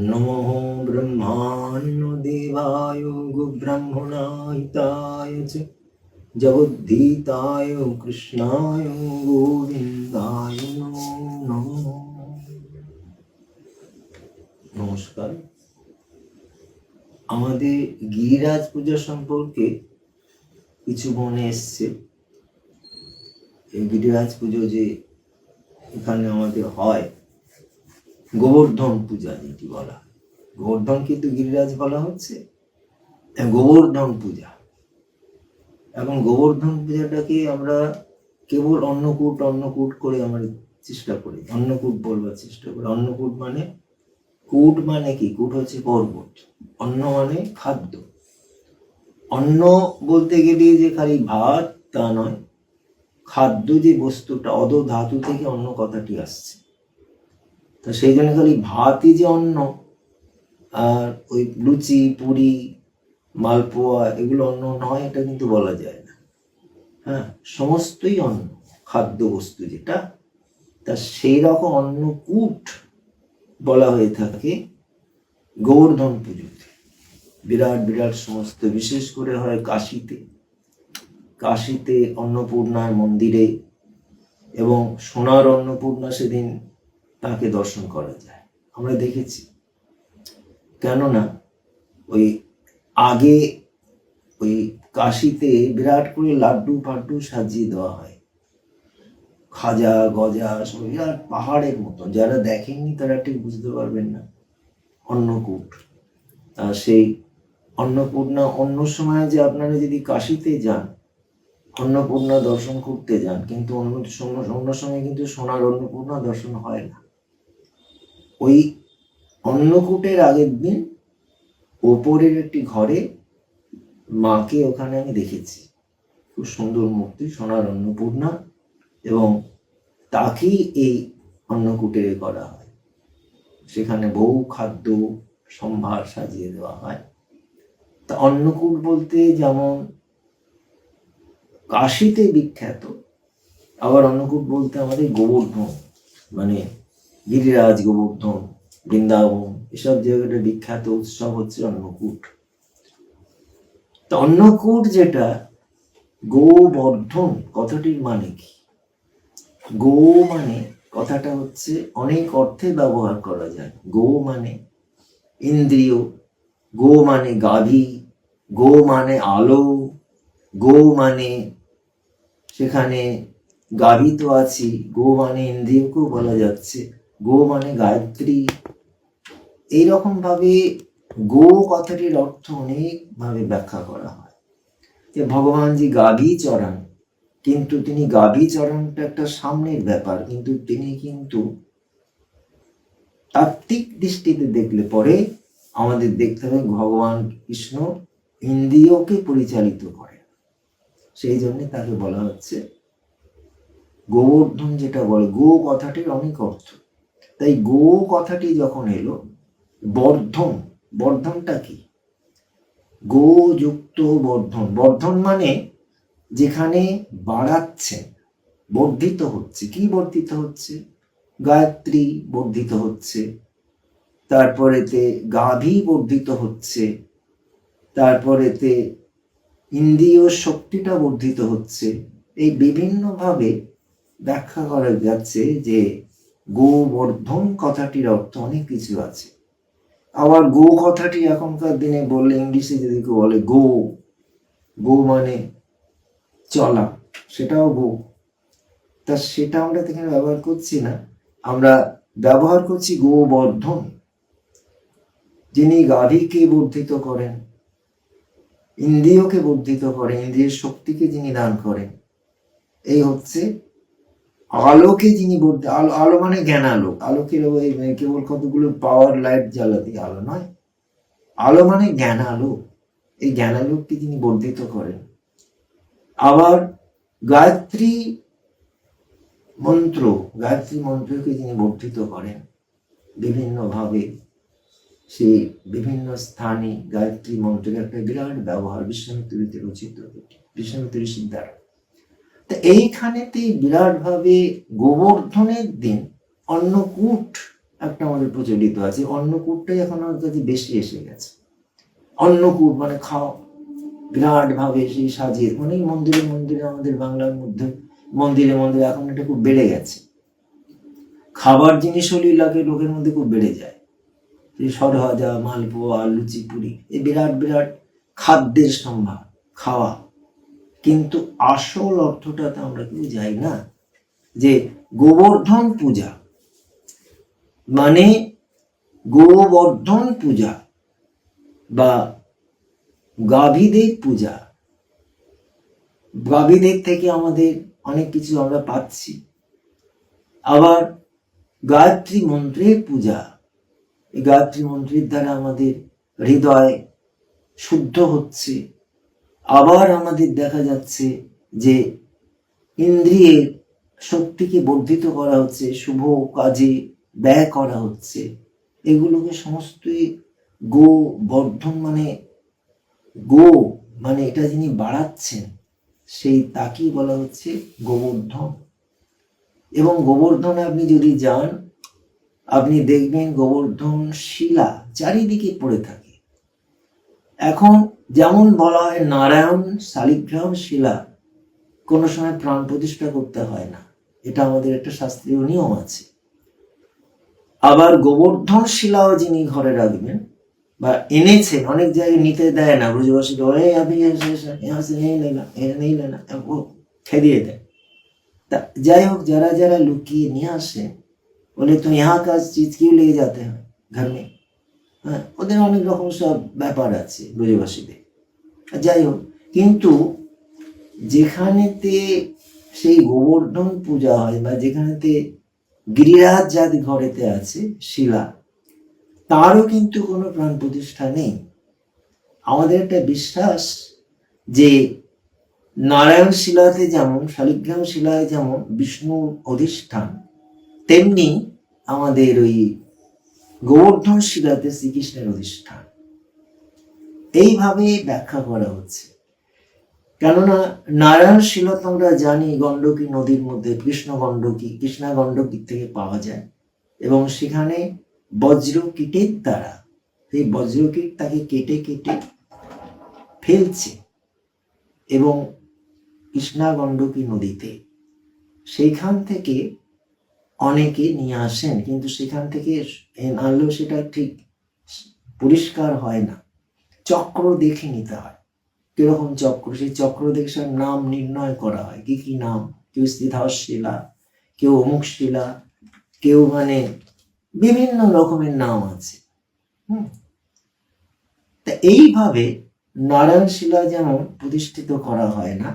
नमो ब्रह्माण्डदेवाय गुब्रह्मणाहिताय च जगुद्धीताय कृष्णाय গোবিন্দায় নমো নমঃ নমস্কার আমাদের গিরিরাজ পূজা সম্পর্কে কিছু মনে এসছে এই গিরিরাজ পুজো যে এখানে আমাদের হয় গোবর্ধন পূজা যেটি বলা গোবর্ধন কিন্তু গিরিরাজ বলা হচ্ছে। হ্যাঁ, গোবর্ধন পূজা। এবং গোবর্ধন পূজাটাকে আমরা কেবল অন্নকূট অন্নকূট করে আমরা চেষ্টা করি। অন্নকূট বলবার চেষ্টা করি। অন্নকূট মানে কূট মানে কি? কূট হচ্ছে পর্বত। অন্ন মানে খাদ্য। অন্ন বলতে গেলে যে খালি ভাত তা নয় খাদ্য যে বস্তুটা অদ ধাতু থেকে অন্য কথাটি আসছে। তো সেই জন্য খালি ভাতই যে অন্ন, আর ওই লুচি, পুরি, মালপোয়া এগুলো অন্য নয়, এটা কিন্তু বলা যায় না। হ্যাঁ সমস্তই অন্ন খাদ্য বস্তু যেটা, তা সেই রকম অন্নকূট বলা হয়ে থাকে গোবর্ধন পুজোতে। বিরাট বিরাট সমস্ত, বিশেষ করে হয় কাশিতে। কাশিতে অন্নপূর্ণার মন্দিরে এবং সোনার অন্নপূর্ণা সেদিন তাকে দর্শন করা যায়। আমরা দেখেছি। কেননা ওই আগে ওই কাশিতে বিরাট করে লাড্ডু ফাড্ডু সাজিয়ে দেওয়া হয়। খাজা, গজা সব বিরাট পাহাড়ের মতো। যারা দেখেননি তারা ঠিক বুঝতে পারবেন না। অন্নকূট। সেই অন্নপূর্ণা অন্য সময় যে আপনারা যদি কাশিতে যান অন্নপূর্ণা দর্শন করতে যান, কিন্তু অন্য অন্য সময় কিন্তু সোনার অন্নপূর্ণা দর্শন হয় না। ওই অন্নকূটের আগের দিন ওপরের একটি ঘরে মাকে ওখানে আমি দেখেছি। খুব সুন্দর মূর্তি, সোনার অন্নপূর্ণা এবং তাকেই এই অন্নকূটে করা হয়। সেখানে বহু খাদ্য সম্ভার সাজিয়ে দেওয়া হয়। তা অন্নকূট বলতে যেমন কাশিতে বিখ্যাত, আবার অন্নকূট বলতে আমাদের গোবর্ধন মানে গিরিরাজ গোবর্ধন বৃন্দাবন, এসব জায়গাটা বিখ্যাত উৎসব হচ্ছে অন্নকূট। তো অন্নকূট যেটা, গোবর্ধন কথাটির মানে কি? গো মানে কথাটা হচ্ছে অনেক অর্থে ব্যবহার করা যায়। গো মানে ইন্দ্রিয়, গো মানে গাভী, গো মানে আলো, গো মানে সেখানে গাভী তো আছি গো মানে ইন্দ্রিয়কেও বলা যাচ্ছে। গো মানে গায়ত্রী। এইরকম ভাবে গো কথাটির অর্থ অনেক ভাবে ব্যাখ্যা করা হয়। যে ভগবান যে গাভী চড়ান কিন্তু তিনি গাভী চড়ানটা একটা সামনের ব্যাপার, কিন্তু তিনি কিন্তু তাত্ত্বিক দৃষ্টিতে দেখলে পরে আমাদের দেখতে হবে ভগবান কৃষ্ণ ইন্দ্রিয়কে পরিচালিত করে। সেই জন্য তাকে বলা হচ্ছে গোবর্ধন যেটা বলে, গো কথাটির অনেক অর্থ। তাই গো কথাটি যখন এলো, বর্ধন, বর্ধনটা কি? গো যুক্ত বর্ধন। বর্ধন মানে যেখানে বাড়াচ্ছেন বর্ধিত হচ্ছে। কি বর্ধিত হচ্ছে? গায়ত্রী বর্ধিত হচ্ছে, তারপরেতে গাভী বর্ধিত হচ্ছে, তারপরেতে ইন্দ্রিয় শক্তিটা বর্ধিত হচ্ছে। এই বিভিন্নভাবে ব্যাখ্যা করা যাচ্ছে যে গোবর্ধন কথাটির অর্থ অনেক কিছু আছে। আবার গো কথাটি এখনকার দিনে বললে ইংলিশে যদি কেউ বলে গো গো মানে চলা, সেটাও গো। তা সেটা আমরা এখানে ব্যবহার করছি না। আমরা ব্যবহার করছি গোবর্ধন, যিনি গাভীকে বর্ধিত করেন, ইন্দ্রিয়কে বর্ধিত করেন, ইন্দ্রিয়ের শক্তিকে যিনি দান করেন। এই হচ্ছে আলোকে যিনি বলতে আলো আলো মানে জ্ঞান আলো আলোকে ওই কেবল কতগুলো পাওয়ার লাইট জ্বালাতে আলো নয়। আলো মানে জ্ঞান আলো এই জ্ঞান আলোককে তিনি বর্ধিত করেন। আবার গায়ত্রী মন্ত্র, গায়ত্রী মন্ত্রকে তিনি বর্ধিত করেন, বিভিন্নভাবে সেই বিভিন্ন স্থানে গায়ত্রী মন্ত্রের একটা বিরাট ব্যবহার বিশ্বমিত্রীতে রচিত বিশ্বমিত্র দ্বারা। তা এইখানেতে বিরাট ভাবে গোবর্ধনের দিন, অন্নকূট একটা আমাদের প্রচলিত আছে, অন্নকূটটাই এখন আমার কাছে বেশি এসে গেছে। অন্নকূট মানে খাও বিরাট ভাবে সেই সাজিয়ে, অনেক মন্দিরে মন্দিরে আমাদের বাংলার মধ্যে, মন্দিরে মন্দিরে এখন এটা খুব বেড়ে গেছে। খাবার জিনিস হলেই লাগে লোকের মধ্যে খুব বেড়ে যায়। সরভাজা মালপোয়া লুচি পুরি এই বিরাট বিরাট খাদ্যের সম্ভার, খাওয়া। কিন্তু আসল অর্থটাতে আমরা কেউ যাই না, যে গোবর্ধন পূজা মানে গোবর্ধন পূজা বা গাভীদের পূজা। গাভীদের থেকে আমাদের অনেক কিছু আমরা পাচ্ছি। আবার গায়ত্রী মন্ত্রের পূজা, এই গায়ত্রী মন্ত্রের দ্বারা আমাদের হৃদয় শুদ্ধ হচ্ছে। আবার আমাদের দেখা যাচ্ছে যে ইন্দ্রিয়ের শক্তিকে বর্ধিত করা হচ্ছে, শুভ কাজে ব্যয় করা হচ্ছে। এগুলোকে সমস্তই গো বর্ধন মানে গো মানে এটা যিনি বাড়াচ্ছেন, সেই তাকেই বলা হচ্ছে গোবর্ধন। এবং গোবর্ধনে আপনি যদি যান, আপনি দেখবেন গোবর্ধন শিলা চারিদিকে পড়ে থাকে। এখন যেমন বলা হয় নারায়ণ শালিগ্রাম শিলা কোনো সময় প্রাণ প্রতিষ্ঠা করতে হয় না এটা আমাদের একটা শাস্ত্রীয় নিয়ম আছে আবার গোবর্ধন শিলাও যিনি ঘরে রাখবেন বা এনেছেন অনেক জায়গায় নিতে দেয় না ব্রজবাসী ওই আপনি নেই লেনা এটা নেই লেনা ও খেদিয়ে দেয় তা যাই হোক যারা যারা লুকিয়ে নিয়ে আসে বলে তুমি यहाँ का चीज क्यों ले जाते हैं घर में হ্যাঁ ওদের অনেক রকম সব ব্যাপার আছে ব্রজবাসীদের যাই হোক কিন্তু যেখানেতে সেই গোবর্ধন পূজা হয় বা যেখানেতে গিরিরাজ জাতি ঘরেতে আছে, শিলা, তারও কিন্তু কোনো প্রাণ প্রতিষ্ঠা নেই। আমাদের একটা বিশ্বাস যে নারায়ণ শিলাতে যেমন, শালিগ্রাম শিলায় যেমন বিষ্ণুর অধিষ্ঠান, তেমনি আমাদের ওই গোবর্ধন শিলাতে শ্রীকৃষ্ণের অধিষ্ঠান। এইভাবে ব্যাখ্যা করা হচ্ছে। কেননা নারায়ণ শিলা তো আমরা জানি গণ্ডকী নদীর মধ্যে কৃষ্ণ গণ্ডকী কৃষ্ণা গণ্ডকী থেকে পাওয়া যায় এবং সেখানে বজ্রকীটের দ্বারা, সেই বজ্রকীট তাকে কেটে কেটে ফেলছে এবং কৃষ্ণা গণ্ডকী নদীতে সেইখান থেকে অনেকে নিয়ে আসেন, কিন্তু সেখান থেকে আনলেও সেটা ঠিক পরিষ্কার হয় না। চক্র দেখে নিতে হয়। কীরকম চক্র? সেই চক্র দেখে সব নাম নির্ণয় করা হয়। কি কি নাম? কেউ স্থিধাস শিলা কেউ অমুক শিলা কেউ মানে বিভিন্ন রকমের নাম আছে। তা এইভাবে নারায়ণ শিলা যেমন প্রতিষ্ঠিত করা হয় না,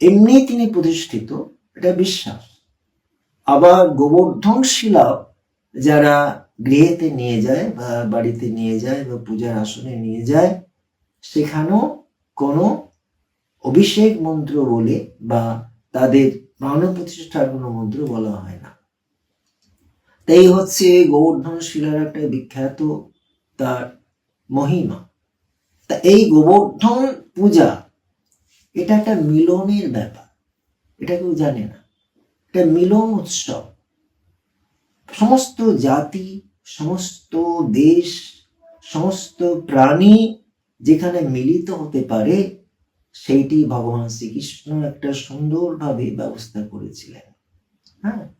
এমনি তিনি প্রতিষ্ঠিত, এটা বিশ্বাস। আবার গোবর্ধন শিলা যারা গৃহেতে নিয়ে যায় বা বাড়িতে নিয়ে যায় বা পূজার আসনে নিয়ে যায়, সেখানেও কোনো অভিষেক মন্ত্র বলে বা তাদের প্রাণ প্রতিষ্ঠার কোনো মন্ত্র বলা হয় না। তাই হচ্ছে গোবর্ধন শিলার একটা বিখ্যাত তার মহিমা। তা এই গোবর্ধন পূজা, এটা একটা মিলনের ব্যাপার। এটা কেউ জানে না। এটা মিলন উৎসব। সমস্ত জাতি, সমস্ত দেশ, সমস্ত প্রাণী যেখানে মিলিত হতে পারে, সেইটি ভগবান শ্রীকৃষ্ণ একটা সুন্দরভাবে ব্যবস্থা করেছিলেন। হ্যাঁ?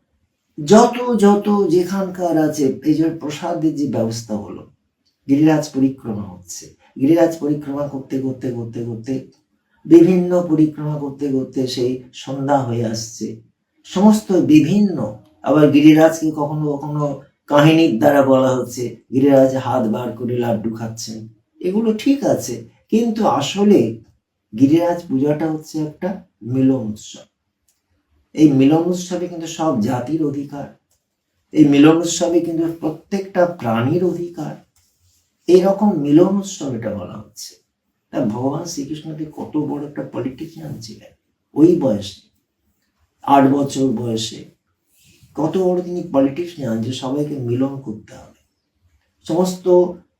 যত যত যেখানকার আছে, এই যে প্রসাদের যে ব্যবস্থা হলো, গিরিরাজ পরিক্রমা হচ্ছে। গিরিরাজ পরিক্রমা করতে করতে করতে করতে, বিভিন্ন পরিক্রমা করতে করতে সেই সন্ধ্যা হয়ে আসছে। সমস্ত বিভিন্ন আবার গিরিরাজকে কখনো কখনো কাহিনীর দ্বারা বলা হচ্ছে, গিরিরাজ হাত বার করে লাড্ডু খাচ্ছেন। এগুলো ঠিক আছে, কিন্তু আসলে গিরিরাজ পূজাটা হচ্ছে একটা মিলন উৎসব। এই মিলন উৎসবে কিন্তু সব জাতির অধিকার। এই মিলন উৎসবে কিন্তু প্রত্যেকটা প্রাণীর অধিকার। এইরকম মিলন উৎসব এটা বলা হচ্ছে। তা ভগবান শ্রীকৃষ্ণকে কত বড় একটা পলিটিশিয়ান ছিলেন, ওই বয়সে, আট বছর বয়সে। কত বড় তিনি পলিটিশিয়ান যে সবাইকে মিলন করতে হবে। সমস্ত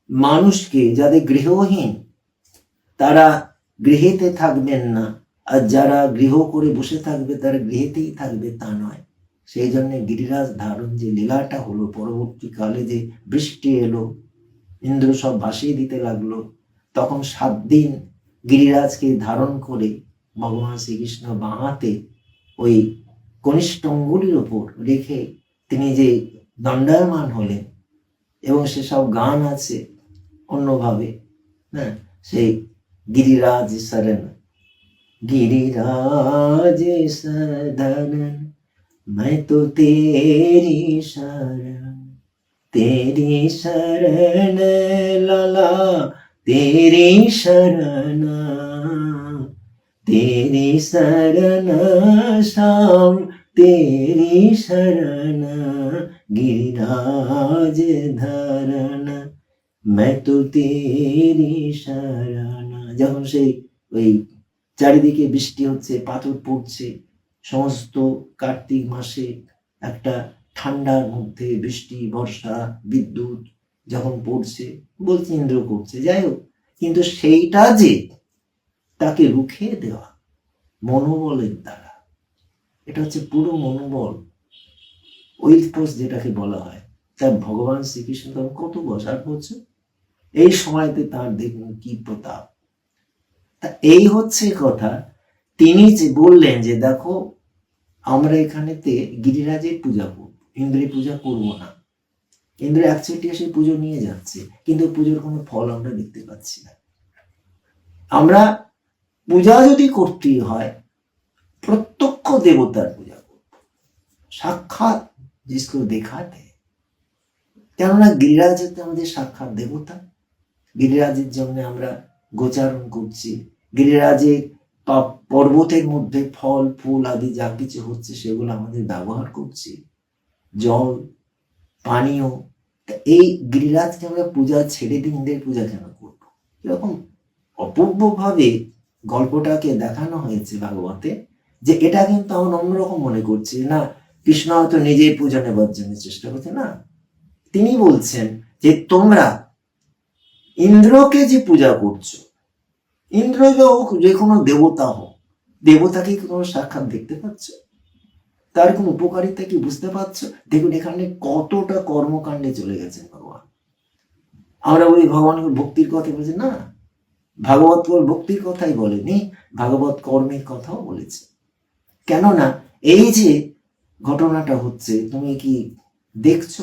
মানুষকে যাদের গৃহহীন, তারা গৃহেতে থাকবেন না। আর যারা গৃহ করে বসে থাকবে, তারা গৃহেতেই থাকবে, তা নয়। সেই জন্য গিরিরাজ ধারণ যে লীলাটা হলো, পরবর্তীকালে যে বৃষ্টি এলো, ইন্দ্র সব ভাসিয়ে দিতে লাগল, তখন সাত দিন গিরিরাজকে ধারণ করে ভগবান শ্রীকৃষ্ণ বাঁহাতে ওই কনিষ্ঠ অঙ্গুলির ওপর রেখে তিনি যে দণ্ডায়মান হলেন এবং সেসব গান আছে অন্যভাবে হ্যাঁ সেই গিরিরাজ শরণ गिरिराज सदन मैं तो तेरी शरण तेरी शरण लाला तेरी शरण तेरी शरण श्याम तेरी शरण गिरिराज धरण मैं तो तेरी शरण যখন সেই ওই চারিদিকে বৃষ্টি হচ্ছে পাথর পড়ছে সমস্ত কার্তিক মাসে একটা ঠান্ডার মধ্যে বৃষ্টি বর্ষা বিদ্যুৎ যখন পড়ছে বলছে ইন্দ্র করছে যাই হোক কিন্তু সেইটা যে তাকে রুখে দেওয়া মনোবলের দ্বারা। এটা হচ্ছে পুরো মনোবল। উইল ফোর্স যেটাকে বলা হয় তার ভগবান শ্রীকৃষ্ণ তখন কত বসার বছর এই সময়তে তার দেখুন কি প্রতাপ। তা এই হচ্ছে কথা। তিনি যে বললেন যে, দেখো, আমরা এখানেতে গিরিরাজের পূজা করব, ইন্দ্রের পূজা করব না। ইন্দ্র অ্যাকচুয়ালি এসে পুজো নিয়ে যাচ্ছে, কিন্তু পুজোর কোনো ফল আমরা দেখতে পাচ্ছি না। আমরা পূজা যদি করতেই হয়, প্রত্যক্ষ দেবতার পূজা করব। সাক্ষাৎ জিসকো দেখাতে। কেননা গিরিরাজ আমাদের সাক্ষাৎ দেবতা। গিরিরাজের জন্য আমরা গোচারণ করছি। গিরিরাজের পর্বতের মধ্যে ফল, ফুল আদি যা কিছু হচ্ছে সেগুলো আমাদের ব্যবহার করছি। জল, পানীয়। এই গিরিরাজকে আমরা পূজা ছেড়ে দিন ইন্দ্রের পূজা কেন করব? এরকম অপূর্ব ভাবে গল্পটাকে দেখানো হয়েছে ভাগবতে, যে এটা কিন্তু আমরা অন্যরকম মনে করছি, না, কৃষ্ণ হয়তো নিজেই পূজা নেবার জন্য চেষ্টা করছে, না। তিনি বলছেন যে তোমরা ইন্দ্রকে যে পূজা করছ, ইন্দ্র হোক যে কোনো দেবতা হোক, দেবতাকে তোমরা সাক্ষাৎ দেখতে পাচ্ছ? তার কোন উপকারিতা কি বুঝতে পারছ দেখুন, এখানে কতটা কর্মকাণ্ডে চলে গেছেন ভগবান। আমরা ওই ভগবানের ভক্তির কথা বলছি না। ভাগবত ভক্তির কথাই বলেনি, ভাগবত কর্মের কথাও বলেছে। কেননা এই যে ঘটনাটা হচ্ছে, তুমি কি দেখছ?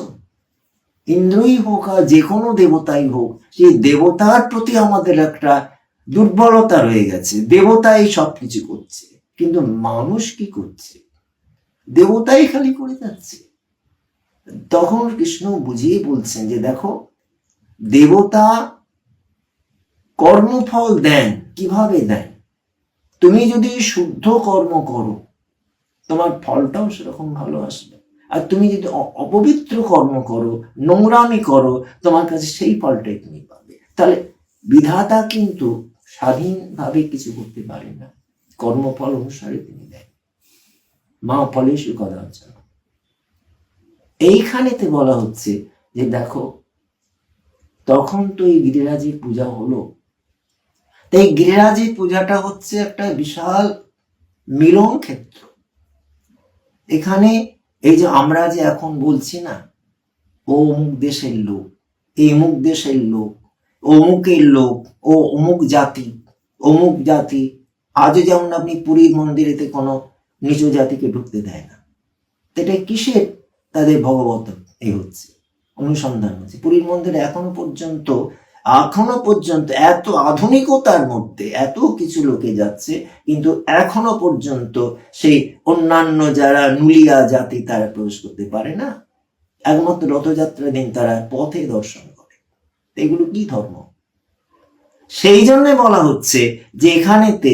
ইন্দ্রই হোক আর যে কোনো দেবতাই হোক, সেই দেবতার প্রতি আমাদের একটা দুর্বলতা রয়ে গেছে। দেবতাই সব কিছু করছে, কিন্তু মানুষ কি করছে? দেবতাই খালি করে যাচ্ছে। তখন কৃষ্ণ বুঝিয়ে বলছেন যে দেখো, দেবতা কর্মফল দেন, কীভাবে দেন? তুমি যদি শুদ্ধ কর্ম করো, তোমার ফলটাও সেরকম ভালো আসবে। আর তুমি যদি অপবিত্র কর্ম করো, নোংরামি করো, তোমার কাছে সেই ফলটাই তুমি পাবে। তাহলে বিধাতা কিন্তু স্বাধীনভাবে কিছু করতে পারে না। কর্মফল অনুসারে তিনি দেন। মা ফলে সে কথা হচ্ছে না এইখানেতে বলা হচ্ছে যে, দেখো, তখন তো এই গিরিরাজের পূজা হলো। তাই গিরিরাজের পূজাটা হচ্ছে একটা বিশাল মিলন ক্ষেত্র। এখানে এই যে আমরা যে এখন বলছি না, ও অমুক দেশের লোক এই অমুক দেশের লোক, অমুকের লোক, ও অমুক জাতি অমুক জাতি, আজও যেমন আপনি পুরীর মন্দিরেতে কোনো নিচু জাতিকে ঢুকতে দেয় না। এটা কিসের? তাদের ভগবত এই হচ্ছে, অনুসন্ধান হচ্ছে। পুরীর মন্দিরে এখনও পর্যন্ত এখনও পর্যন্ত এত আধুনিকতার মধ্যে এত কিছু লোকে যাচ্ছে, কিন্তু এখনও পর্যন্ত সেই অন্যান্য যারা নুলিয়া জাতি তারা প্রবেশ করতে পারে না। একমাত্র রথযাত্রা দিন তারা পথে দর্শন করে। এগুলো কি ধর্ম? সেই জন্য বলা হচ্ছে যে এখানেতে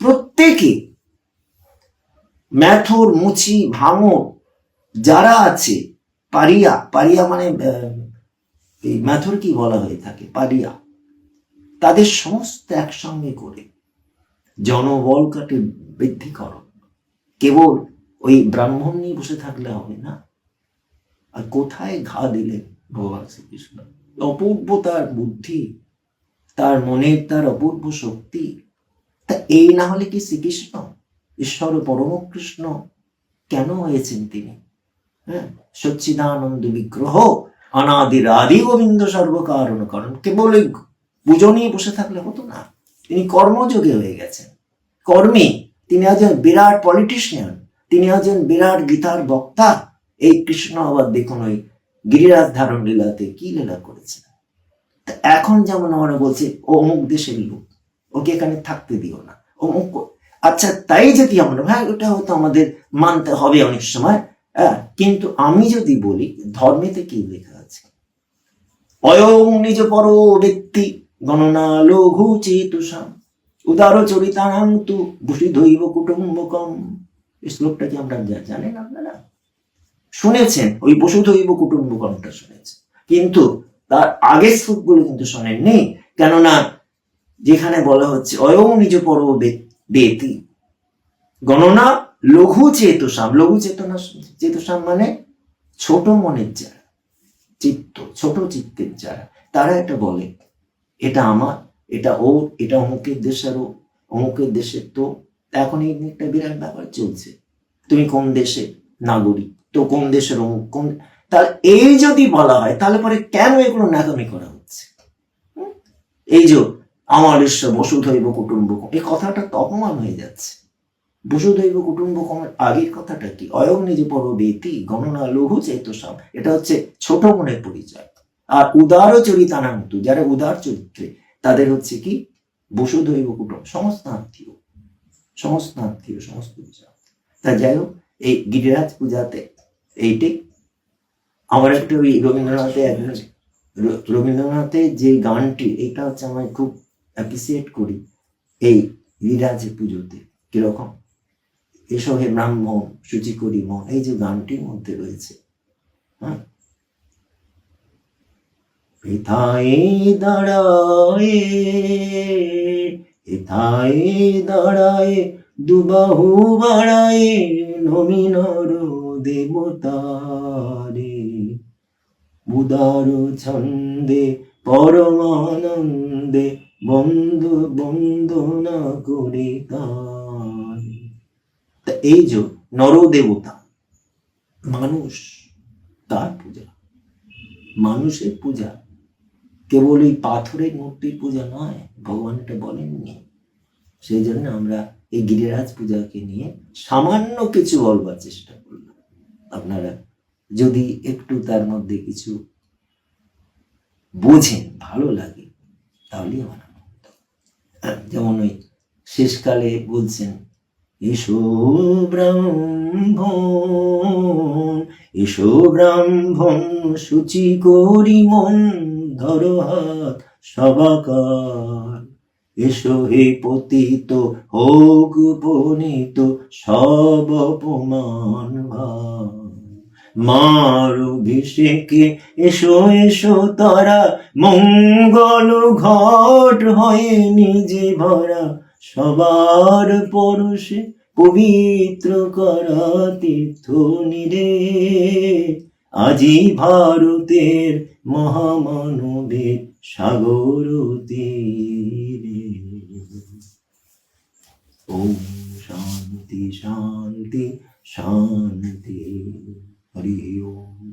প্রত্যেকে ম্যাথর, মুচি, ভাঙর যারা আছে, পারিয়া পারিয়া মানে এই ম্যাথর কি বলা হয়ে থাকে? পারিয়া তাদের সমস্ত একসঙ্গে করে জনবল কাটে বৃদ্ধি করো। কেবল ওই ব্রাহ্মণ নিয়ে বসে থাকলে হবে না। আর কোথায় ঘা দিলেন ভগবান শ্রীকৃষ্ণ? অপূর্ব তার বুদ্ধি, তার মনের তার অপূর্ব শক্তি। তা এই না হলে কি শ্রীকৃষ্ণ, ঈশ্বর পরম কৃষ্ণ কেন হয়েছেন তিনি? হ্যাঁ সচ্চিদানন্দ বিগ্রহ অনাদির আদি গোবিন্দ সর্বকারণ কারণ। কেবল ওই পুজো নিয়ে বসে থাকলে হতো না। তিনি কর্মযোগে হয়ে গেছেন। কর্মী, তিনি একজন বিরাট পলিটিশিয়ান তিনি একজন বিরাট গীতার বক্তা। এই কৃষ্ণ আবার দেখুন ওই গিরিরাজ ধারণ লীলাতে কি লীলা করেছে। এখন যেমন আমরা বলছি, ও অমুক দেশের লোক, ওকে এখানে থাকতে দিও না। অমুক আচ্ছা তাই যদি আমরা হ্যাঁ ওটা হয়তো আমাদের মানতে হবে অনেক সময় হ্যাঁ? কিন্তু আমি যদি বলি, ধর্মেতে কি লেখা অয়ং নিজ পর ব্যক্তি গণনা লঘু চেতুষাম উদার চরিতানাং তু ভূষি দৈব কুটুম্বকম শ্লোকটা কি আমরা জানেন আপনারা? শুনেছেন, ওই বসুধৈব কুটুম্বকমটা শুনেছেন। কিন্তু তার আগের শ্লোকগুলো কিন্তু শোনেননি, কেননা যেখানে বলা হচ্ছে অয়ং নিজ পর বেতি। গণনা লঘু চেতসাম লঘু চেতনা চেতসাম মানে ছোট মনের যারা চিত্ত, ছোট চিত্তের যারা, তারা এটা বলে, এটা আমার, এটা ও এটা অমুকের দেশের ও অমুকের দেশের তো, এখন এই একটা বিরাট ব্যাপার চলছে। তুমি কোন দেশে নাগরিক? তো কোন দেশের অমুক, কোন তাহলে এই যদি বলা হয়, তাহলে পরে কেন এগুলো নাগামি করা হচ্ছে? এই যে, আমার ঈশ্বর বসুধৈব কুটুম্বকম, এই কথাটা তো অপমান হয়ে যাচ্ছে। বসুধৈব কুটুম্বকমের আগের কথাটা কি? অয়ং নিজে পর বেতি গণনা লঘু চৈতসাম। এটা হচ্ছে ছোট মনের পরিচয়। আর উদার চরিতানান্তু যারা উদার চরিত্রে, তাদের হচ্ছে কি? বসুধৈব কুটুম সমস্ত আত্মীয় সমস্ত আত্মীয় সমস্ত তা যাই হোক, এই গিরিরাজ পূজাতে এইটি। আমার একটা ওই রবীন্দ্রনাথে রবীন্দ্রনাথের যে গানটি এটা হচ্ছে আমি খুব অ্যাপ্রিসিয়েট করি, এই গিরিরাজের পুজোতে। কীরকম? এসো হে ব্রাহ্মণ সূচি করি মন, এই যে গানটির মধ্যে রয়েছে হ্যাঁ? দাঁড়ায় দুবাহু বাড়ায় নমিনর দেবতারে। উদার ছন্দে, পরমানন্দে, বন্ধু বন্দনা করে তারে এই যে নরদেবতা। মানুষ, তার পূজা। মানুষের পূজা কেবল এই পাথরের মূর্তির পূজা নয় ভগবান এটা বলেননি। সেই জন্য আমরা এই গিরিরাজ পূজাকে নিয়ে সামান্য কিছু বলবার চেষ্টা করলাম। আপনারা যদি একটু তার মধ্যে কিছু বোঝেন, ভালো লাগে, তাহলেই আমার যেমন ওই শেষকালে বলছেন এসো ব্রাহ্মণ এসো ব্রাহ্মণ, সূচি করি মন ধরো হাত সবাকার এসো হে পতিত হোক উপনীত, সব অপমান। মার অভিষেকে এসো এসো তারা, মঙ্গল ঘট হয়ে নিজে ভরা সবার পরশে পবিত্র করা তীর্থ নিরে আজি ভারতের মহামানবের সাগর তীরে। ওম শান্তি শান্তি শান্তি। হরি ওম।